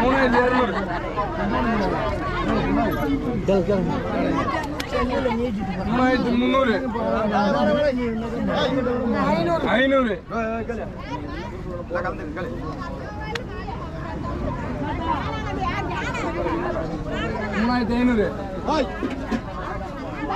மூணாயிரத்தி இரநூறு மூணாயிரத்தி முந்நூறு ஐநூறு மூணாயிரத்தி ஐநூறு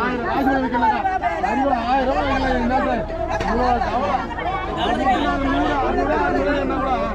ஆயிரம் என்ன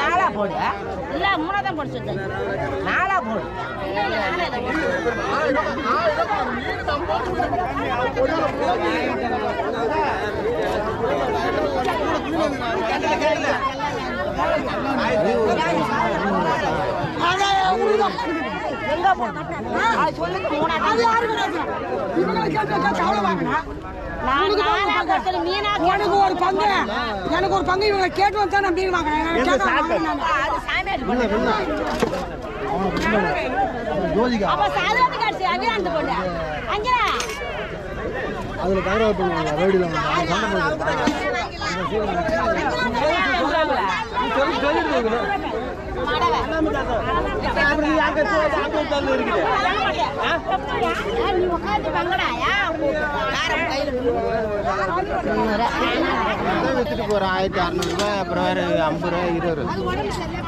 நாளா போடு. இல்ல மூணா தான் போட சொல்றேன் நாளா போடு. எங்க போடு? அது சொல்லுங்க மூணா உனக்கு ஒரு பங்கு எனக்கு ஒரு பங்கு இவங்க கேட்டு வந்தா நான் மீன் வாங்குறேன் கேட்டு வாங்குறேன் அது சாமியார் அப்ப சாதாரண காட்சி அபிராந்த பொண்ணு அஞ்சனா அதில் தகராறு பண்ணுவாங்க ரோடில் நீ வித்துட்டு ஆயிரத்தி அறநூறுபா அப்புறம் வேறு ஐம்பது ரூபா இருபது ரூபா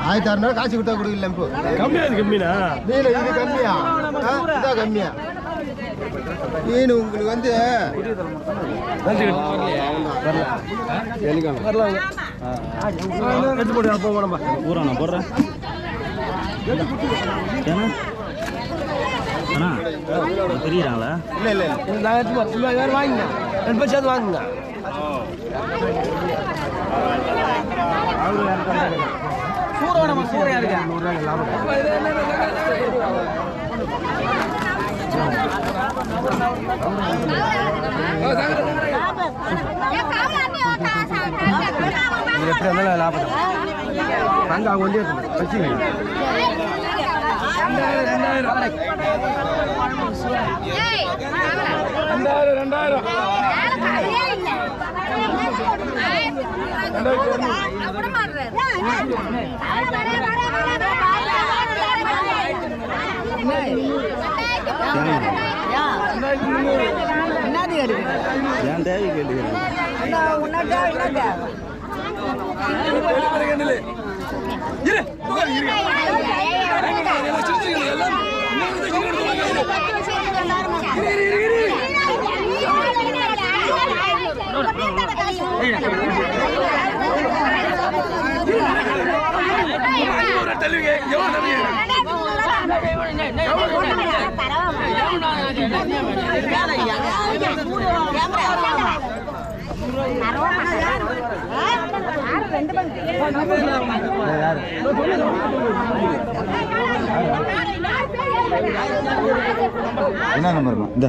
ஆயிரத்தி அறநூறு காசு கொடுத்தா கொடுக்கல இப்போ மீன் இது கம்மியா? ஆ, இதான் கம்மியா. மீன் உங்களுக்கு வந்து வரலாங்க எடுத்து போட்டு அப்போ போடம்பா நான் போடுறேன் அண்ணா தெரியுறாங்களா இல்லை இல்லை இல்லை நான் வேறு ரெண்டு பேர் சேர்த்து வாங்குங்க சூறையா இது எப்படி இருந்தாலும் லாபம் நாங்கள் அவங்க வந்து வச்சுங்க ரெண்டாயிரம் ரெண்டாயிரம் தேவை கேட்டுக்கிறேன் எவ்வளவு என்ன நம்பர்மா இந்த.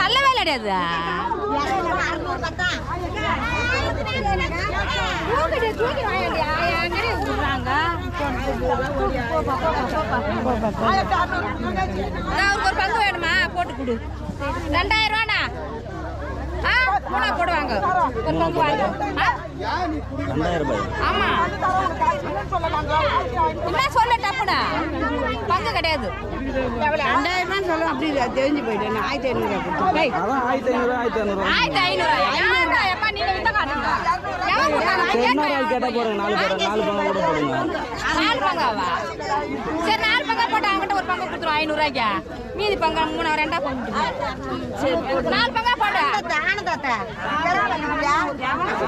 தள்ளவே இல்லையாது அவருக்கு ஒரு பங்கு வேணுமா? போட்டு கொடு. ரெண்டாயிரம் ரூபாண்ணா. ஆ மூணா போடுவாங்க ஒரு பங்கு வாங்க. ஆ? ரெண்டாயிரம் ரூபாய் ஆமா. என்ன சொல்ல டப்புடா பங்கு கிடையாது ரெண்டாயிரம் அப்படி தெரிஞ்சு போயிட்டேன் ஆயிரத்தி ஐநூறு அதான் ஆயிரத்தி ஐநூறு ஆயிரத்தி ஐநூறு ஆயிரத்தி. கேட்டா போறேன் நாலு நாலு கூட போடுங்க நாலு பங்காவா சரி நாலு பங்கா போட்டு அவங்ககிட்ட ஒரு பங்கு கொடுத்துரும் ஐநூறு ரூபாய்க்கு மீதி பங்கா மூணு ரெண்டா பங்கு நாலு பங்கா போடு.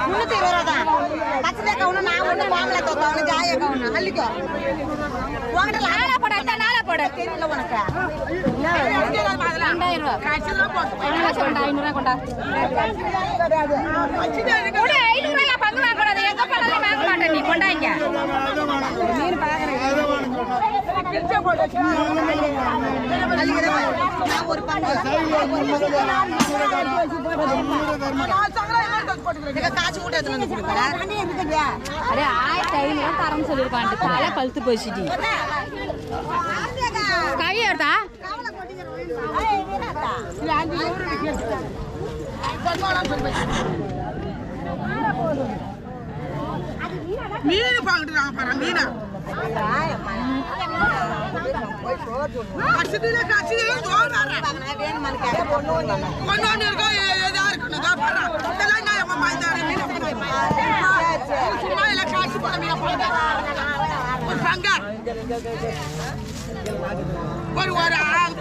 முன்னூத்தி இருபது ரூபா தான் பச்சை கவுனு நான் ஒண்ணு மாமலை தொத்தவனு ஜாய கவுனு அள்ளிக்கோ உங்ககிட்ட நாலா போடு அத்தா நாலா போடு. தெரியல உனக்கு. ரெண்டாயிரம் ரூபா. என்ன சொல்றா ஐநூறு ரூபாய் கொண்டா. ஐநூறு வாங்க கூடாது எங்க போனாலும் வாங்க மாட்டேன் நீ கொண்டாங்க நான் அரே ஆயிரத்தி ஐநூறு தலை பழுத்து எடுத்தா? மீன் பாங்கிட்டு பாரு மீனா. கசிதில கசிதில தோறாரு வேணுமான்னு பொண்ணு ஏதா இருக்கணும் இதெல்லாம் மீன் சும்மா இல்ல காசு ஒரு பங்க ஒரு ஒரு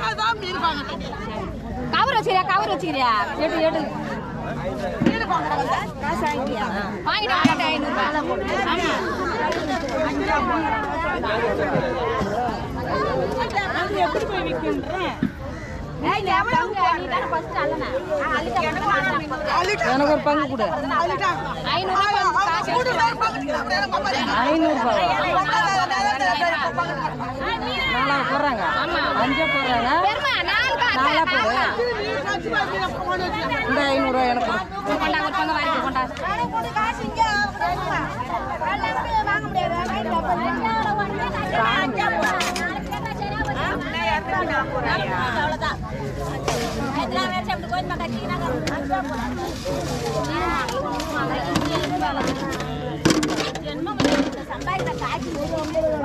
அதான் மீன் பாங்க கவர் வச்சுக்கிறியா கவர் வச்சுக்கிறியா? எட்டு எட்டு அள்ளிட்டா எனக்கு ஒரு பங்கு கொடு ஐநூறு ரூபாய். காசு ஐநூறு நாலா போடுறாங்க. அஞ்சா போடுறாங்க. நாலா போடு இந்த ஐநூறுரூவா எனக்கு. கொண்டா ஒரு பங்கு வாங்கி கொண்டா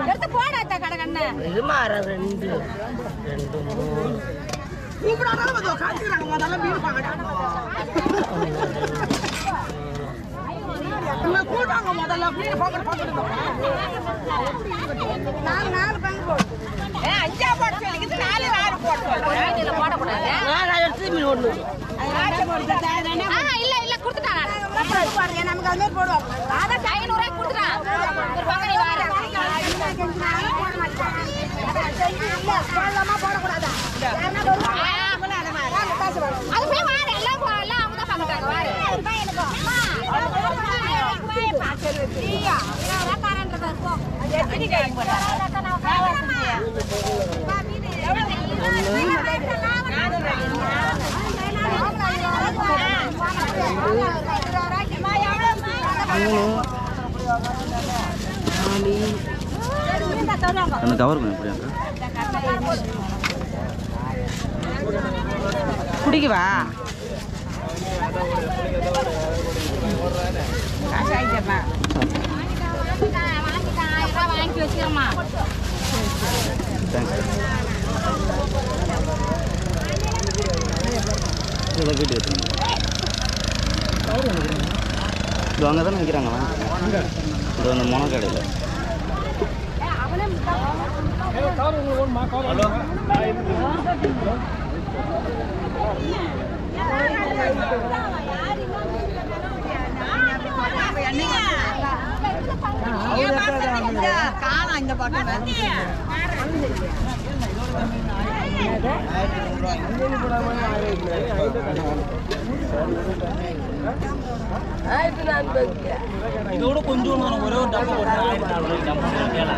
எடுத்து போடாத்த கடை கண்ணு கூப்பிடாதான் வந்து காட்டுறாங்க முதல்ல மீன் பாக்கடா கூட்டாங்க முதல்ல மீன் பாக்கட பாக்கணும் நாலு நாலு பங்கு அஞ்சா போட்டு சொல்லிக்கிட்டு நாலு போட்டு போடக்கூடாது? எடுத்து மீன் ஒண்ணு இல்ல இல்ல கொடுத்துட்டாங்க நமக்கு அது மாதிரி போடுவோம் அதான் கொடுத்துட்டான் ஒரு அந்த கவர் கொஞ்சம் எப்படியாக்கா வாங்கி வச்சுக்கிறோமா தேங்க்ஸ் இதை வீட்டு எடுத்துங்க இது அங்கே தானே விற்கிறாங்களா இது அந்த மொன கடையில் காணா இந்த பக்கம் இதோட கொஞ்சம் ஒரே ஒரு டப்பா ஒரு ஆயிரத்தி நானூறு டப்பா கேளா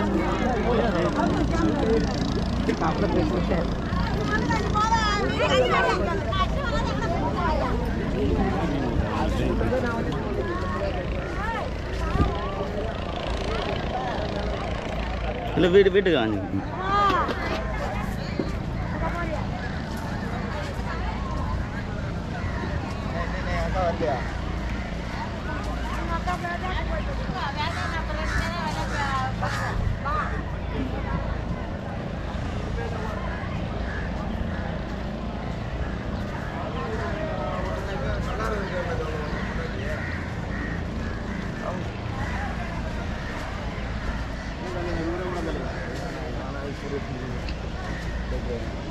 இல்லை வீடு வீட்டுக்கு வாங்க. Yeah.